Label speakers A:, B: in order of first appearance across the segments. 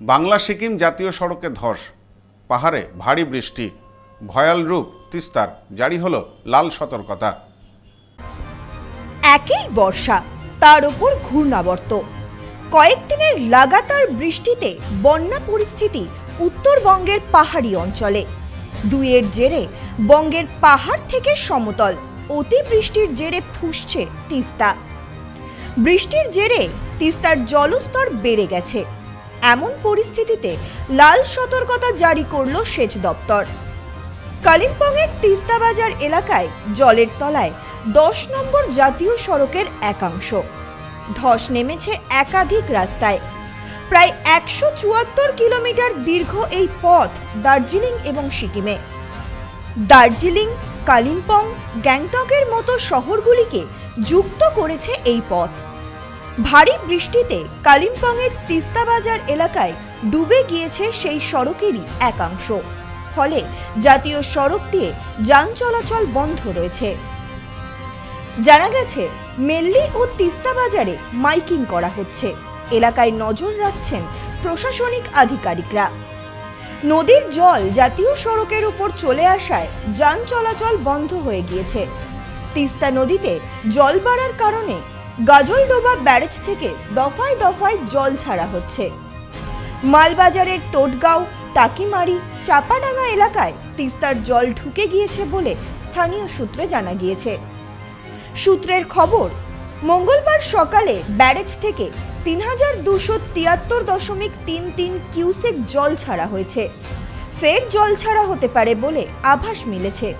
A: বাংলা সিকিম জাতীয় সড়কে ধস, পাহাড়ে ভারী বৃষ্টি, ভয়াল রূপ, তিস্তার, জারি হলো লাল সতর্কতা।
B: একই বর্ষা, তার উপর ঘূর্ণাবর্ত। কয়েকদিনের লাগাতার বৃষ্টিতে বন্যা পরিস্থিতি উত্তরবঙ্গের পাহাড়ি অঞ্চলে। দুইয়ের জেরে বঙ্গের পাহাড় থেকে সমতল, অতিবৃষ্টির জেরে ফুসছে তিস্তা। বৃষ্টির জেরে তিস্তার জলস্তর বেড়ে গেছে। এমন পরিস্থিতিতে লাল সতর্কতা জারি করল সেচ দপ্তর। কালিম্পংয়ের তিস্তা বাজার এলাকায় জলের তলায় দশ নম্বর জাতীয় সড়কের একাংশ। ধস নেমেছে একাধিক রাস্তায়। প্রায় একশো চুয়াত্তর কিলোমিটার দীর্ঘ এই পথ দার্জিলিং এবং সিকিমে। দার্জিলিং, কালিম্পং, গ্যাংটকের মতো শহরগুলিকে যুক্ত করেছে এই পথ। ভারী বৃষ্টিতে কালিম্পংয়ের তিস্তা বাজার এলাকায় ডুবে গিয়েছে সেই সড়কেরই একাংশ। ফলে জাতীয় সড়ক দিয়ে যান চলাচল বন্ধ রয়েছে। জানা গেছে, মেল্লি ও তিস্তা বাজারে মাইকিং করা হচ্ছে। এলাকায় নজর রাখছেন প্রশাসনিক আধিকারিকরা। নদীর জল জাতীয় সড়কের উপর চলে আসায় যান চলাচল বন্ধ হয়ে গিয়েছে। তিস্তা নদীতে জল বাড়ার কারণে গাজলডোবা ব্যারেজ থেকে দফায় দফায় জল ছাড়া হচ্ছে। মালবাজারের টোটগাঁও, টাকিমারি, চাপাডাঙ্গা এলাকায় তিস্তার জল ঢুকে গিয়েছে বলে স্থানীয় সূত্রে জানা গিয়েছে। সূত্রের খবর, মঙ্গলবার সকালে ব্যারেজ থেকে তিন হাজার দুশো তিয়াত্তর দশমিক তিন তিন কিউসেক জল ছাড়া হয়েছে। ফের জল ছাড়া হতে পারে বলে আভাস মিলেছে।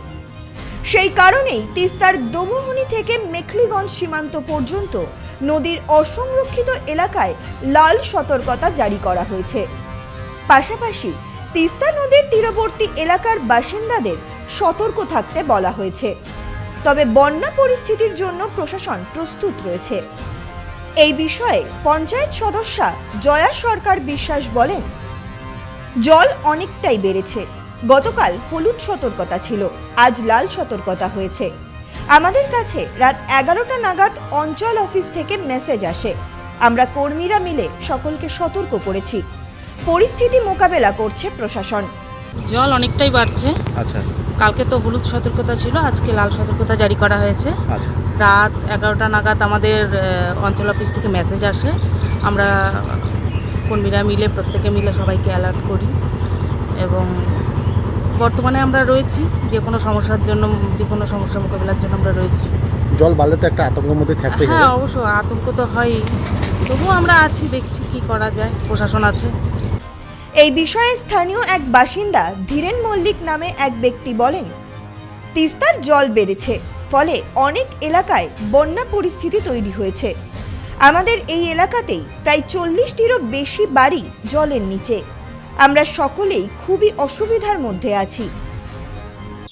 B: সেই কারণেই তিস্তার দমোহনী থেকে মেখলিগঞ্জ সীমান্ত পর্যন্ত নদীর অসংরক্ষিত এলাকায় লাল সতর্কতা জারি করা হয়েছে। পাশাপাশি তিস্তা নদীর তীরবর্তী এলাকার বাসিন্দাদের সতর্ক থাকতে বলা হয়েছে। তবে বন্যা পরিস্থিতির জন্য প্রশাসন প্রস্তুত রয়েছে। এই বিষয়ে পঞ্চায়েত সদস্যা জয়া সরকার বিশ্বাস বলেন, জল অনেকটাই বেড়েছে। গতকাল হলুদ সতর্কতা ছিল আজ লাল সতর্কতা হয়েছে। আমাদের কাছে রাত এগারোটা নাগাদ অঞ্চল অফিস থেকে মেসেজ আসে। আমরা কর্মীরা মিলে সকলকে সতর্ক করেছি। পরিস্থিতি মোকাবেলা করছে প্রশাসন।
C: জল অনেকটাই বাড়ছে।
D: আচ্ছা।
C: কালকে তো হলুদ সতর্কতা ছিল আজকে লাল সতর্কতা জারি করা হয়েছে।
D: আচ্ছা।
C: রাত এগারোটা নাগাদ আমাদের অঞ্চল অফিস থেকে মেসেজ আসে। আমরা কর্মীরা মিলে প্রত্যেকে মিলে সবাইকে অ্যালার্ট করি। এবং বর্তমানে আমরা রয়েছি যে কোনো সমস্যার জন্য যে কোনো সমস্যা মোকাবিলার জন্য আমরা রয়েছি।
D: জল বাড়লে তো একটা আতঙ্কের মধ্যে থাকতে
C: হ্যাঁ অবশ্য আতঙ্ক তো হয়ই। তবুও আমরা আছি দেখছি কি করা যায় প্রশাসন আছে।
B: এই বিষয়ে স্থানীয় এক বাসিন্দা ধীরেন মল্লিক নামে এক ব্যক্তি বলেন তিস্তার জল বেড়েছে ফলে অনেক এলাকায় বন্যা পরিস্থিতি তৈরি হয়েছে। আমাদের এই এলাকাতেই প্রায় চল্লিশটিরও বেশি বাড়ি জলের নিচে। আমরা সকলেই খুবই অসুবিধার মধ্যে আছি।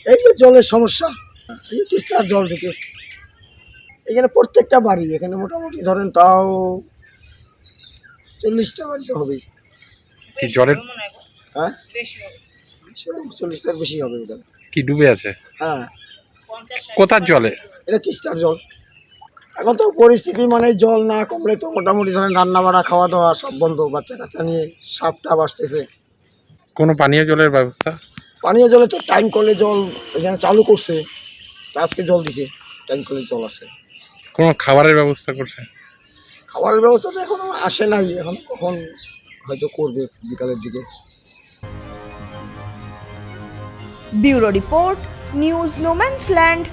E: এই যে জলের সমস্যা এই তিস্তার জল থেকে এখানে প্রত্যেকটা বাড়ি এখানে মোটামুটি ধরেন তাও চল্লিশটা বাড়ি তো হবেই।
F: কি জলের
E: হ্যাঁ? চল্লিশটার বেশি হবে এটা।
F: কি ডুবে আছে?
E: হ্যাঁ।
F: কোথার জলে?
E: এটা তিস্তার জল। এখন তো পরিস্থিতি মানে জল না কমলে তো মোটামুটি ধরেন রান্না বাড়া খাওয়া দাওয়া সব বন্ধ। বাচ্চা কাচ্চা নিয়ে সাপ টাপ আসতেছে।
F: কোনো পানীয় জলের ব্যবস্থা?
E: পানীয় জলে তো টাইম কলে জল এখানে চালু করছে। আজকে জল দিছে টাইম কলে জল আসে।
F: কোনো খাবারের ব্যবস্থা করছে?
E: খাবারের ব্যবস্থা তো এখনও আসে নাই এখন কখন হয়তো করবে বিকালের দিকে।
B: Bureau report news no man's land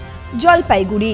B: Jalpaiguri.